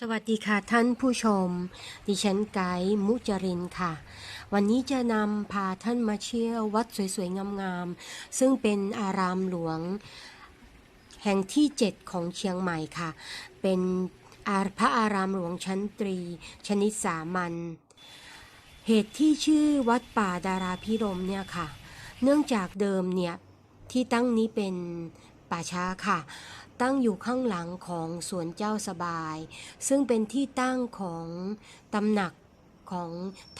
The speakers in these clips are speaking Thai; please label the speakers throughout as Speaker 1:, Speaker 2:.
Speaker 1: สวัสดีค่ะท่านผู้ชม ดิฉันไกด์มุจรินค่ะ วันนี้จะนำพาท่านมาเที่ยววัดสวยๆ งามๆ ซึ่งเป็นอารามหลวง แห่งที่ 7 ของเชียงใหม่ค่ะ เป็นาพระอารามหลวงชั้นตรี ชนิดสามัญเหตุที่ชื่อวัดป่าดาราพิรมเนี่ยค่ะ เนื่องจากเดิมเนี่ยที่ตั้งนี้เป็นป่าช้าค่ะ ตั้งอยู่ข้างหลังของสวนเจ้าสบาย ซึ่งเป็นที่ตั้งของตำหนักของ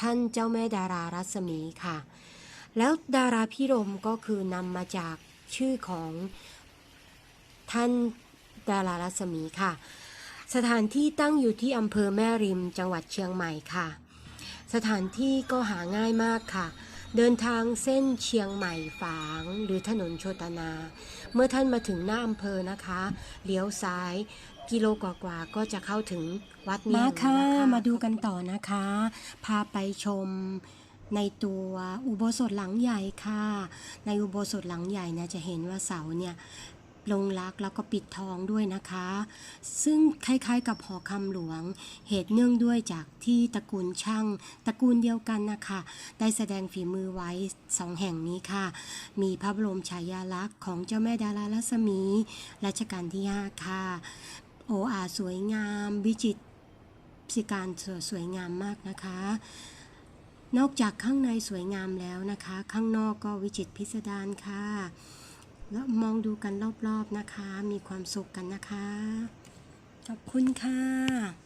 Speaker 1: ท่านเจ้าแม่ดารารัศมีค่ะ แล้วดาราพิรมก็คือนำมาจากชื่อของท่านดารารัศมีค่ะ สถานที่ตั้งอยู่ที่อำเภอแม่ริมจังหวัดเชียงใหม่ค่ะ สถานที่ก็หาง่ายมากค่ะ เดินทางเส้นเชียงใหม่ฝางหรือถนนโชตนา เมื่อท่านมาถึงหน้าอำเภอนะคะ เลี้ยวซ้ายกิโลกว่าๆก็จะเข้าถึงวัดนี้
Speaker 2: มาค่ะ
Speaker 1: แล้วน
Speaker 2: มาดูกันต่อนะคะ พาไปชมในตัวอุโบสถหลังใหญ่ค่ะ ในอุโบสถหลังใหญ่เนี่ยจะเห็นว่าเสาเนี่ย ลงรักแล้วก็ปิดทองด้วยนะคะ ซึ่งคล้ายๆกับหอคำหลวง เหตุเนื่องด้วยจากที่ตระกูลช่างตระกูลเดียวกันนะคะ ได้แสดงฝีมือไว้สองแห่งนี้ค่ะ มีพระบรมฉายาลักษณ์ของเจ้าแม่ดารารัศมีรัชกาลที่ 5 ค่ะ โออาสวยงาม วิจิตรสิการสวยงามมากนะคะนอกจากข้างในสวยงามแล้วนะคะ ข้างนอกก็วิจิตรพิสดารค่ะ แล้วมองดูกันรอบๆนะคะ มีความสุขกันนะคะ ขอบคุณค่ะ